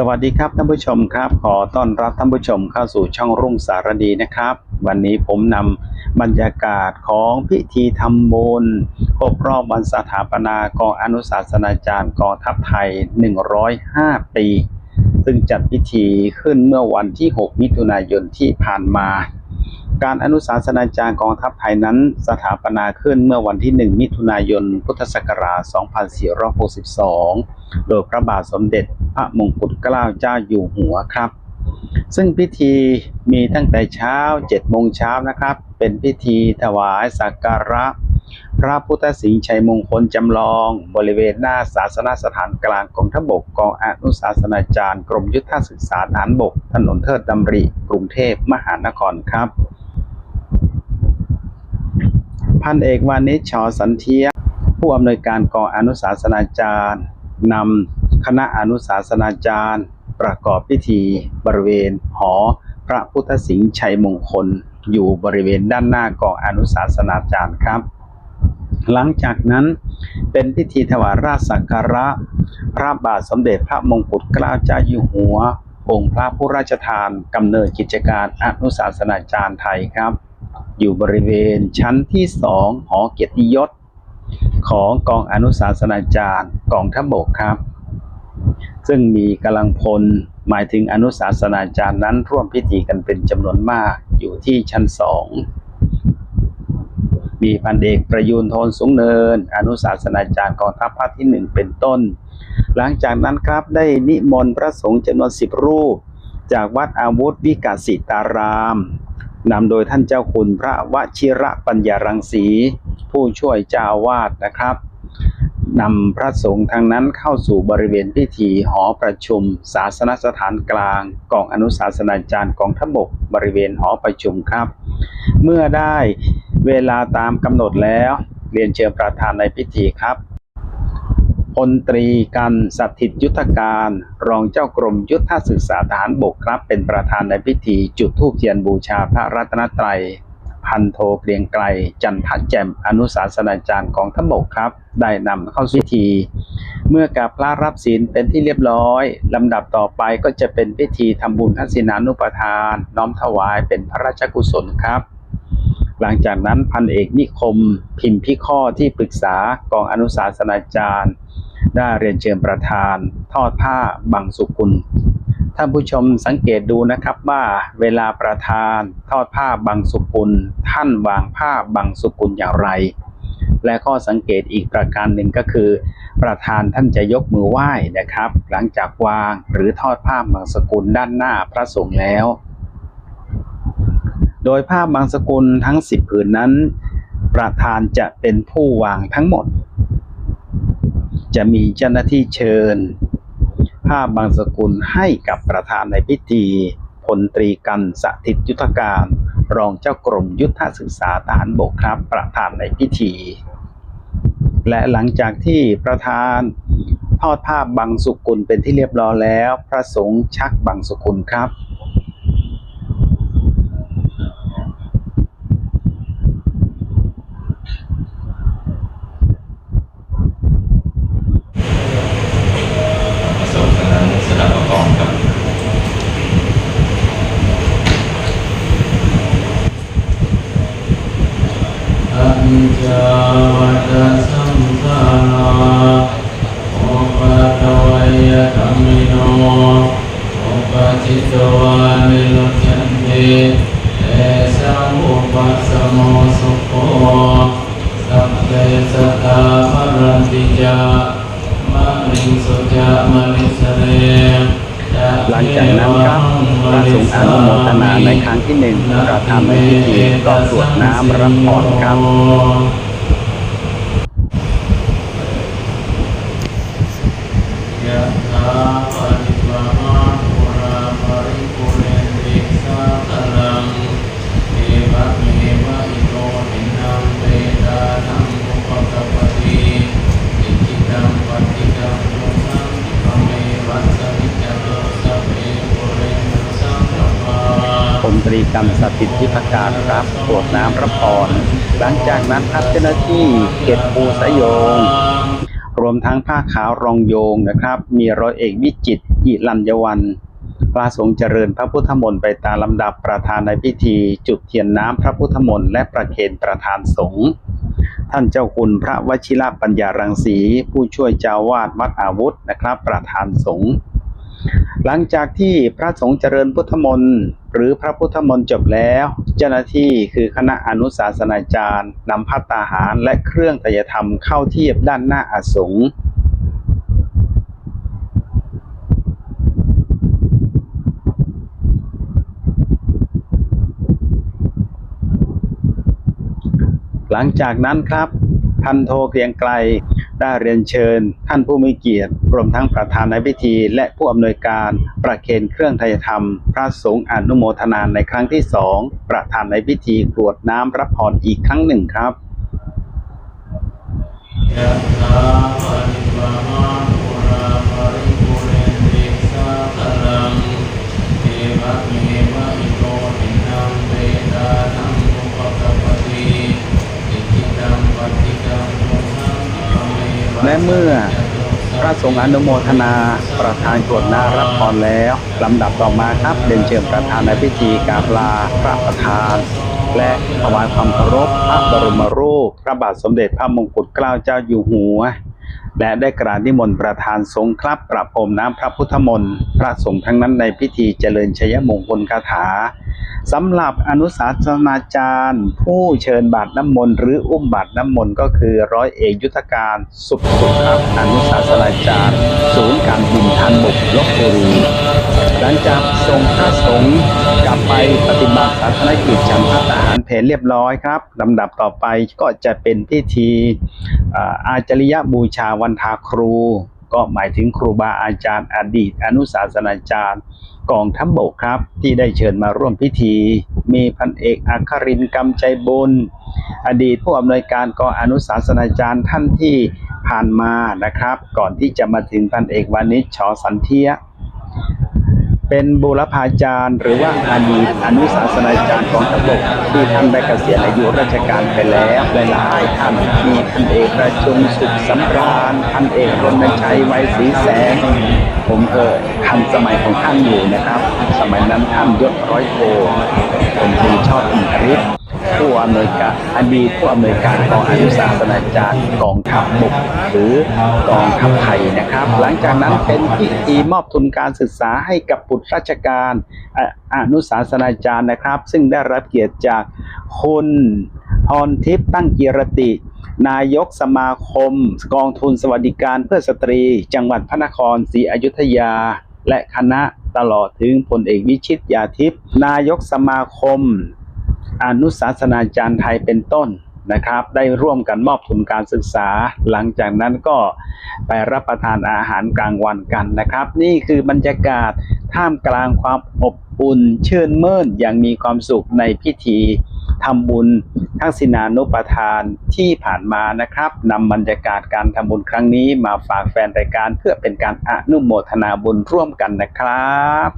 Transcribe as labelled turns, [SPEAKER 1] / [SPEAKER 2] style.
[SPEAKER 1] สวัสดีครับท่านผู้ชมครับ ขอต้อนรับท่านผู้ชมเข้าสู่ช่องรุ่งสารดีนะครับ วันนี้ผมนำบรรยากาศของพิธีทำบุญครบรอบวันสถาปนากองอนุศาสนาจารย์กองทัพไทย 105 ปี ซึ่งจัดพิธีขึ้นเมื่อวันที่ 6 มิถุนายนที่ผ่านมา การอนุสาสนาจารย์กองทัพไทยนั้น สถาปนาขึ้นเมื่อวันที่ 1 มิถุนายน พุทธศักราช 2462 โดยพระบาทสมเด็จพระมงกุฎเกล้าเจ้าอยู่หัวครับ ซึ่งพิธีมีตั้งแต่เช้า 7 โมงเช้านะครับ เป็นพิธีถวายสักการะ พระพุทธสิงห์ชัยมงคลจำลอง บริเวณหน้าศาสนสถานกลางกองทัพบกกองอนุศาสนาจารย์ กรมยุทธศึกษาฐานบก ถนนเทิดดำริ กรุงเทพมหานครครับ พันเอกวานิชชอสันเทีย ผู้อำนวยการกองอนุศาสนาจารย์นำคณะอนุศาสนาจารย์ ประกอบพิธีบริเวณหอพระพุทธสิงห์ชัยมงคล อยู่บริเวณด้านหน้ากองอนุศาสนาจารย์ครับ หลังจากนั้นเป็นพิธีถวายราชสักการะ พระบาทสมเด็จพระมงกุฎเกล้าเจ้าอยู่หัว องค์พระผู้ราชทานกำเนิดกิจการอนุศาสนาจารย์ไทยครับ อยู่บริเวณชั้นที่สองหอเกียรติยศ ของกองอนุศาสนาจารย์กองทัพบกครับ ซึ่งมีกำลังพลหมายถึงอนุศาสนาจารย์นั้นร่วมพิธีกันเป็นจำนวนมากอยู่ที่ชั้นสองมีพันเอกประยูนโทนสูงเนิน อนุศาสนาจารย์กองทัพภาคที่หนึ่งเป็นต้น หลังจากนั้นครับได้นิมนต์พระสงฆ์จำนวนสิบรูป จากวัดอาวุธวิกาสิตาราม นำโดยท่านเจ้าคุณพระวชิระปัญญารังสี ผู้ช่วยเจ้าวาสนะครับนำพระสงฆ์ทางนั้นเข้าสู่บริเวณพิธีหอประชุม ศาสนสถานกลางกองอนุศาสนาจารย์กองทัพบกบริเวณหอประชุมครับ เมื่อได้เวลาตามกำหนดแล้ว เรียนเชิญประธานในพิธีครับ พลตรีกันสถิตยุทธการ รองเจ้ากรมยุทธศึกษาทหารบกครับ เป็นประธานในพิธีจุดธูปเทียนบูชาพระรัตนตรัย พันโทเกรียงไกรจันทแจ่มอนุศาสนาจารย์กองทัพบกครับ ได้นำเข้าพิธี เมื่อกับพระรับศีลเป็นที่เรียบร้อยลำดับต่อไปก็จะเป็นพิธีทำบุญทักษิณานุปทาน น้อมถวายเป็นพระราชกุศลครับหลังจากนั้นพันเอกนิคม พิมพิข้อที่ปรึกษากองอนุศาสนาจารย์ ได้เรียนเชิญประธานทอดผ้าบังสุกุลท่านผู้ชมสังเกตดูนะครับว่าเวลาประธานทอดผ้าบังสุกุล ท่านวางผ้าบังสุกุลอย่างไร และข้อสังเกตอีกประการหนึ่งก็คือ ประธานท่านจะยกมือไหว้นะครับ หลังจากวางหรือทอดผ้าบังสกุลด้านหน้าพระสงฆ์แล้ว โดยผ้าบางสกุลทั้ง 10 ผืนนั้น ประธานจะเป็นผู้วางทั้งหมด จะมีเจ้าหน้าที่เชิญผ้าบางสกุลให้กับประธานในพิธีพลตรีกันสถิตยุทธการ รองเจ้ากรมยุทธศึกษาทหารบกครับประธานในพิธี และหลังจากที่ประธานทอดผ้าบางสุกุลเป็นที่เรียบร้อยแล้ว พระสงฆ์ชักบางสุกุลครับ
[SPEAKER 2] ประสบคณะสถาปกรครับ
[SPEAKER 3] อัญจาวัตสัมภานาโอปะตวัยธรรมิโนโอปจิตวานิลจันติเอสังอุปสมสุโขสัพเพสตาภรันติจามะริงสุจามริสเร
[SPEAKER 1] หลังจากนั้นครับพระสงฆ์อนุโมทนาในครั้งที่หนึ่งประธานในพิธีก็กรวดน้ำรับพรครับ
[SPEAKER 3] ยะถา กร
[SPEAKER 1] รมสถิตยิพการรับตรวจน้ำรับพรหลังจากนั้นครับเจ้าหน้าที่เก็บปูสยง รวมทั้งผ้าขาวรองโยงนะครับ มีร้อยเอกวิจิตอิรัญญวันพระสงฆ์เจริญพระพุทธมนต์ไปตามลำดับประธานในพิธี จุดเทียนน้ำพระพุทธมนต์และประเคนประธานสงฆ์ท่านเจ้าคุณพระวชิระปัญญารังสี ผู้ช่วยเจ้าวาดวัดอาวุธนะครับ ประธานสงฆ์หลังจากที่พระสงฆ์เจริญพุทธมนต์ หรือพระพุทธมนต์จบแล้ว เจ้าหน้าที่คือคณะอนุศาสนาจารย์นำพัตตาหารและเครื่องไตยธรรมเข้าเทียบด้านหน้าอาสง์หลังจากนั้นครับ พันโทเกรียงไกล ได้เรียนเชิญ ท่านผู้มีเกียรติรวมทั้งประธานในพิธี และผู้อำนวยการประเคนเครื่องไทยธรรม พระสงฆ์อนุโมทนาในครั้งที่สองประธานในพิธีกรวดน้ำรับพรอีกครั้งหนึ่งครับ
[SPEAKER 3] ยะถาปริปมาปุราปริปุเรนติสาคลังเทวะเมวะอิโตตินังเวตานังอุปกปปติอิจิตังปฏิตังตุหังอเมวะ
[SPEAKER 1] และเมื่อพระสงฆ์อนุโมทนาประธานกรวดน้ำรับพรแล้วลำดับต่อมาครับเดินเชิญประธานในพิธีกราบลาพระประธาน และถวายความเคารพพระบรมรูป พระบาทสมเด็จพระมงกุฎเกล้าเจ้าอยู่หัว และได้กราบนิมนต์ประธานสงฆ์ครับประพรมน้ำพระพุทธมนต์พระสงฆ์ทั้งนั้นในพิธีเจริญชยมงคลคาถา สำหรับอนุสาสนาจารย์ ผู้เชิญบาตรน้ำมนต์หรืออุ้มบาตรน้ำมนต์ก็คือร้อยเอกยุทธการสุขสุขครับอนุสาสนาจารย์ ศูนย์การบินทันบกลบบุรีหลังจากส่งพระสงฆ์กลับไปปฏิบัติศาสนกิจฉันพัฒหารเพลเรียบร้อยครับลำดับต่อไปก็จะเป็นพิธีอาอาจริยบูชาวันทาครู ก็หมายถึงครูบาอาจารย์อดีต อนุสาสนาจารย์ กองทัพบบกครับที่ได้เชิญมาร่วมพิธี มีพันเอกอัครินกำใจบุญอดีตผู้อำนวยการกองอนุสาสนาจารย์ท่านที่ผ่านมานะครับ ก่อนที่จะมาถึงพันเอกวานิชชอสันเทีย เป็นบูรพาจารย์ หรือว่าอดีตอนุสาสนาจารย์ของทัพบกที่ท่านได้เกษียณอายุราชการไปแล้วหลายท่านมีพันเอกประชุมสุขสำราญพันเอกรณชัยไวยศรีแสง ผมเออทันสมัยของท่านอยู่นะครับ สมัยนั้นท่านยศร้อยโทผมคุณชอบอินทริศ ผู้อำนวยการอดีตผู้อำนวยการกองอนุสาสนาจารย์กองทัพบกหรือกองทัพไทยนะครับ หลังจากนั้นเป็นพิธีมอบทุนการศึกษาให้กับบุตรราชการออนุสาสนาจารย์นะครับ ซึ่งได้รับเกียรติจากคุณพรทิพย์ตั้งกีรติ นายกสมาคม กองทุนสวัสดิการเพื่อสตรี จังหวัดพระนครศรีอยุธยา และคณะตลอดถึงพลเอกวิชิตยาทิพย์นายกสมาคม อนุสาสนาจารย์ไทยเป็นต้นนะครับ ได้ร่วมกันมอบทุนการศึกษา หลังจากนั้นก็ไปรับประทานอาหารกลางวันกันนะครับ นี่คือบรรยากาศท่ามกลางความอบอุ่นชื่นมื่นอย่างมีความสุขในพิธีทำบุญทักษิณานุปทานที่ผ่านมานะครับนำบรรยากาศการทำบุญครั้งนี้มาฝากแฟนรายการเพื่อเป็นการอนุโมทนาบุญร่วมกันนะครับ